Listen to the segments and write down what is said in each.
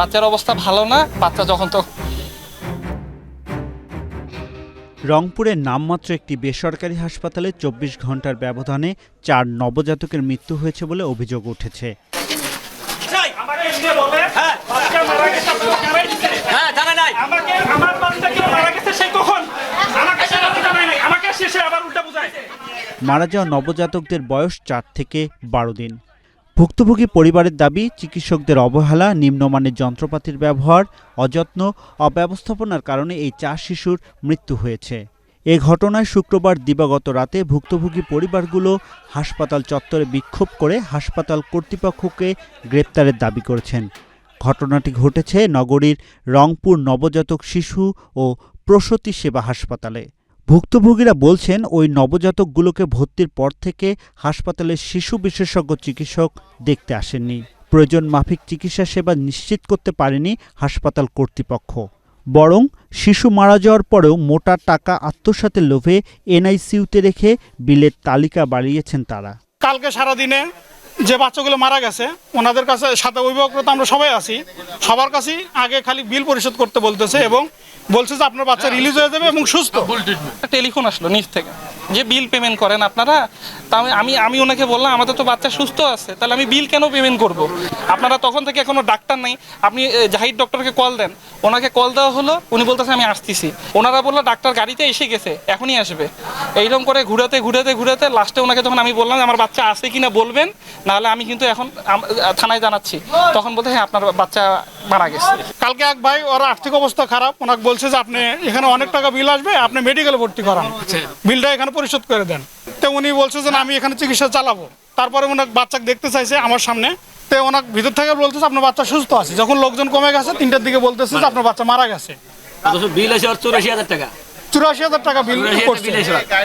বাচ্চার অবস্থা ভালো না বাচ্চা যখন তো রংপুরের নামমাত্র একটি বেসরকারি হাসপাতালে চব্বিশ ঘণ্টার ব্যবধানে চার নবজাতকের মৃত্যু হয়েছে বলে অভিযোগ উঠেছে। হ্যাঁ মারা যাওয়া নবজাতকদের বয়স চার থেকে বারো দিন। ভুক্তভোগী পরিবারের দাবি, চিকিৎসকদের অবহেলা, নিম্নমানের যন্ত্রপাতির ব্যবহার, অযত্ন, অব্যবস্থাপনার কারণে এই চার শিশুর মৃত্যু হয়েছে। এ ঘটনায় শুক্রবার দিবাগত রাতে ভুক্তভোগী পরিবারগুলো হাসপাতাল চত্বরে বিক্ষোভ করে হাসপাতাল কর্তৃপক্ষকে গ্রেপ্তারের দাবি করেছেন। ঘটনাটি ঘটেছে নগরীর রংপুর নবজাতক শিশু ও প্রসূতি সেবা হাসপাতালে। ভুক্তভোগীরা বলছেন, ওই নবজাতকগুলোকে ভর্তির পর থেকে হাসপাতালের শিশু বিশেষজ্ঞ চিকিৎসক দেখতে আসেননি। প্রয়োজন মাফিক চিকিৎসা সেবা নিশ্চিত করতে পারেনি হাসপাতাল কর্তৃপক্ষ। বরং শিশু মারা যাওয়ার পরেও মোটা টাকা আত্মসাতের লোভে এনআইসিউতে রেখে বিলের তালিকা বাড়িয়েছেন তারা। কালকে সারা দিনে যে বাচ্চাগুলো মারা গেছে ওনাদের কাছে সাথে অভিভাবকরা তো আমরা সবাই আছি। সবার কাছেই আগে খালি বিল পরিশোধ করতে বলতেছে এবং বলছে যে আপনার বাচ্চা রিলিজ হয়ে যাবে এবং সুস্থ। টেলিফোন আসলো নিচ থেকে। যে বিল পেমেন্ট করেন আপনারা তা আমি- আমি ওনাকে বললাম আমাদের তো বাচ্চা সুস্থ আছে তাহলে আমি বিল কেন পেমেন্ট করব? আপনারা তখন থেকে এখনও ডাক্তার নেই আপনি এ, জাহিদ ডক্টরকে কল দেন। ওনাকে কল দেওয়া হলো উনি বলতেছে আমি আসতেছি। ওনারা বলল ডাক্তার গাড়িতে এসে গেছে এখনই আসবে। এইরকম করে ঘুরাতে ঘুরাতে ঘুরাতে লাস্টে ওনাকে যখন আমি বললাম আমার বাচ্চা আছে কি না বলবেন নাহলে আমি কিন্তু এখন থানায় জানাচ্ছি। তখন বলতে হ্যাঁ আপনার বাচ্চা মারা গেছে। কালকে এক ভাই ওর আর্থিক অবস্থা খারাপ। ওনাকে বলছে যে আপনি এখানে অনেক টাকা বিল আসবে আপনি মেডিকেলে ভর্তি করান। বিলটা এখানে পরিশোধ করে দেন। তো উনি বলছে যে আমি এখানে চিকিৎসা চালাবো। তারপরে ওনাকে বাচ্চাকে দেখতে চাইছে আমার সামনে। তো ওনাকে ভিতর থেকে বলতেছে আপনার বাচ্চা সুস্থ আছে। যখন লোকজন কমে গেছে তিনটার দিকে বলতেছে যে আপনার বাচ্চা মারা গেছে। বিল আছে চৌরাশি হাজার টাকা। চুরাশি হাজার টাকা বিল করছে।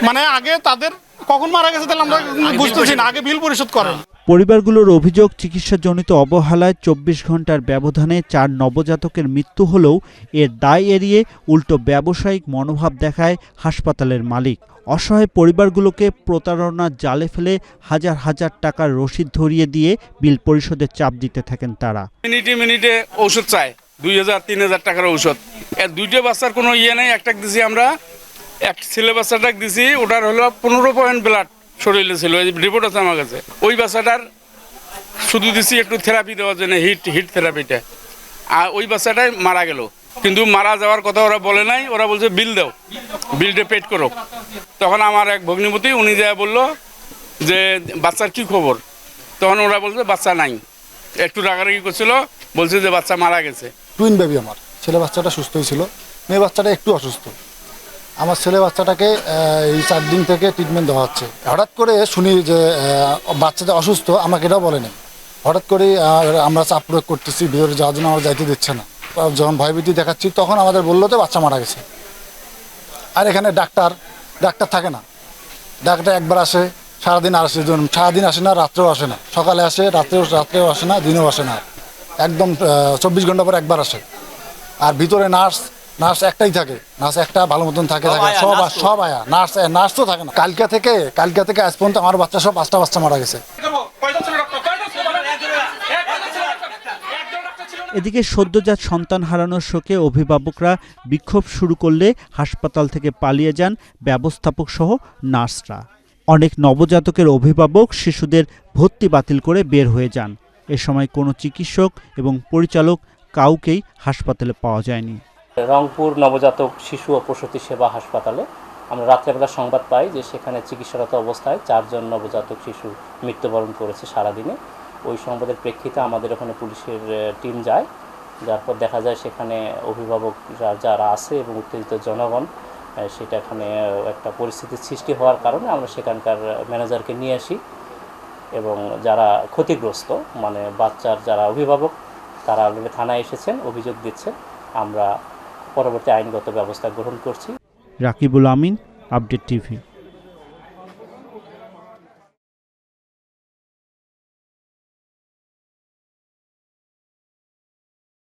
মানে আগে তাদের কখন মারা গেছে তাহলে আমরা বুঝতেছি না আগে বিল পরিশোধ করেন। পরিবারগুলোর অভিযোগ, চিকিৎসাজনিত অবহেলায় চব্বিশ ঘণ্টার ব্যবধানে চার নবজাতকের মৃত্যু হলেও এর দায় এড়িয়ে উল্টো ব্যবসায়িক মনোভাব দেখায় হাসপাতালের মালিক। অসহায় পরিবারগুলোকে প্রতারণার জালে ফেলে হাজার হাজার টাকার রসিদ ধরিয়ে দিয়ে বিল পরিশোধের চাপ দিতে থাকেন তারা। মিনিটে মিনিটে ওষুধ চায়, দুই হাজার, তিন হাজার টাকার ঔষধ। এর দুইটা বাচ্চার কোনো ইয়ে নেই একটা দিছি আমরা, এক ছেলে বাচ্চাটা দিছি, ওটার হলো পনেরো পয়েন্ট ব্লাড শরীরে ছিল রিপোর্ট আছে আমার কাছে। ওই বাচ্চাটার শুধু দিছি একটু থেরাপি দেওয়ার জন্য হিট হিট থেরাপিটা আর ওই বাচ্চাটাই মারা গেল। কিন্তু মারা যাওয়ার কথা ওরা বলে নাই, ওরা বলছে বিল দাও। বিলটা পেড করো। তখন আমার এক ভগ্নিপতি, উনি যা বলল যে, বাচ্চার কি খবর? তখন ওরা বলছে, বাচ্চা নাই। একটু রাগারাগি করছিল, বলছে যে, বাচ্চা মারা গেছে। টুইন বেবি আমার। ছেলে বাচ্চাটা সুস্থই ছিল, মেয়ে বাচ্চাটা একটু অসুস্থ। আমার ছেলে বাচ্চাটাকে এই চার দিন থেকে ট্রিটমেন্ট দেওয়া হচ্ছে। হঠাৎ করে শুনি যে বাচ্চাটা অসুস্থ, আমাকে এটাও বলেনি। হঠাৎ করে আমরা চাপ প্রয়োগ করতেছি, ভিতরে যাওয়ার জন্য আমার যাইতে দিচ্ছে না। যখন ভয়ভীতি দেখাচ্ছি, তখন আমাদের বলল তো বাচ্চা মারা গেছে। আর এখানে ডাক্তার ডাক্তার থাকে না। ডাক্তার একবার আসে, সারাদিন আসে সারাদিন আসে না, রাত্রেও আসে না। সকালে আসে, রাত্রেও রাত্রেও আসে না, দিনেও আসে না। একদম চব্বিশ ঘণ্টা পর একবার আসে। আর ভিতরে নার্স নার্স একটাই থাকে নার্স একটা ভালো মতন থাকে থাকে সব সব আয়া। নার্স নার্স তো থাকে না। কালকা থেকে কালকা থেকে আজ পর্যন্ত আমার বাচ্চা সব পাঁচটা বাচ্চা মারা গেছে। এদিকে সদ্যজাত সন্তান হারানোর শোকে অভিভাবকরা বিক্ষোভ শুরু করলে হাসপাতাল থেকে পালিয়ে যান ব্যবস্থাপক সহ নার্সরা। অনেক নবজাতকের অভিভাবক শিশুদের ভর্তি বাতিল করে বের হয়ে যান। এ সময় কোনো চিকিৎসক এবং পরিচালক কাউকেই হাসপাতালে পাওয়া যায়নি। রংপুর নবজাতক শিশু ও প্রসূতি সেবা হাসপাতালে আমরা রাত্রেবেলা সংবাদ পাই যে সেখানে চিকিৎসারত অবস্থায় চারজন নবজাতক শিশু মৃত্যুবরণ করেছে সারাদিনে। ওই সংবাদের প্রেক্ষিতে আমাদের ওখানে পুলিশের টিম যায়। যার পর দেখা যায় সেখানে অভিভাবকরা যারা আছে এবং উত্তেজিত জনগণ সেটা এখানে একটা পরিস্থিতির সৃষ্টি হওয়ার কারণে আমরা সেখানকার ম্যানেজারকে নিয়ে আসি। এবং যারা ক্ষতিগ্রস্ত মানে বাচ্চার যারা অভিভাবক, তারা থানায় এসেছেন, অভিযোগ দিচ্ছেন। আমরা পরবর্তী আইনগত ব্যবস্থা গ্রহণ করছি। Rakibul Amin update TV.